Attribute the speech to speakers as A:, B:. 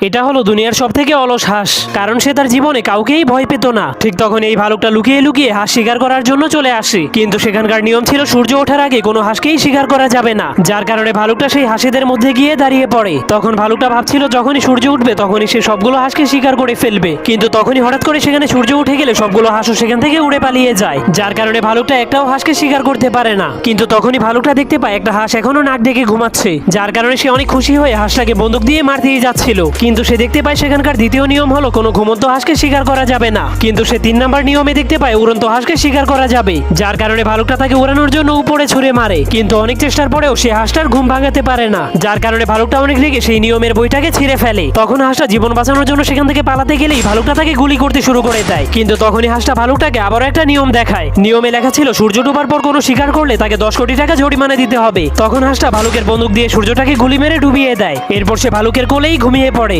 A: এটা হলো দুনিয়ার সব থেকে অলস হাঁস, কারণ সে তার জীবনে কাউকেই ভয় পেত না। ঠিক তখন এই ভালুকটা লুকিয়ে লুকিয়ে হাঁস শিকার করার জন্য চলে আসে। কিন্তু সেখানকার নিয়ম ছিল সূর্য ওঠার আগে কোনো হাঁসকেই শিকার করা যাবে না। যার কারণে ভালুকটা সেই হাঁসেদের মধ্যে গিয়ে দাঁড়িয়ে পড়ে। তখন ভালুকটা ভাবছিল যখনই সূর্য উঠবে, তখনই সে সবগুলো হাঁসকে শিকার করে ফেলবে। কিন্তু তখনই হঠাৎ করে সেখানে সূর্য উঠে গেলে সবগুলো হাঁসও সেখান থেকে উড়ে পালিয়ে যায়। যার কারণে ভালুকটা একটাও হাঁসকে শিকার করতে পারে না। কিন্তু তখনই ভালুকটা দেখতে পায়, একটা হাঁস এখনও নাক ডেকে ঘুমাচ্ছে। যার কারণে সে অনেক খুশি হয়ে হাঁসটাকে বন্দুক দিয়ে মারতেই যাচ্ছিল। কিন্তু সে দেখতে পায় সেখানকার দ্বিতীয় নিয়ম হলো কোনো ঘুমন্ত হাঁসকে শিকার করা যাবে না। কিন্তু সে তিন নাম্বার নিয়মে দেখতে পায় উড়ন্ত হাঁসকে শিকার করা যাবে, যার কারণে ভালুকটা তাকে উড়ানোর জন্য উপরে ছুঁড়ে মারে। কিন্তু অনেক চেষ্টার পরেও সে হাঁসটার ঘুম ভাঙাতে পারে না, যার কারণে ভালুকটা অনেক রেগে সেই নিয়মের বইটাকে ছিঁড়ে ফেলে। তখন হাঁসটা জীবন বাঁচানোর জন্য সেখান থেকে পালাতে গেলেই ভালুকটা তাকে গুলি করতে শুরু করে দেয়। কিন্তু তখনই হাঁসটা ভালুকটাকে আবারও একটা নিয়ম দেখায়। নিয়মে লেখা ছিল, সূর্য ডুবার পর কোনো শিকার করলে তাকে দশ কোটি টাকা জরিমানা দিতে হবে। তখন হাঁসটা ভালুকের বন্দুক দিয়ে সূর্যটাকে গুলি মেরে ডুবিয়ে দেয়। এরপর সে ভালুকের কোলেই ঘুমিয়ে পড়ে।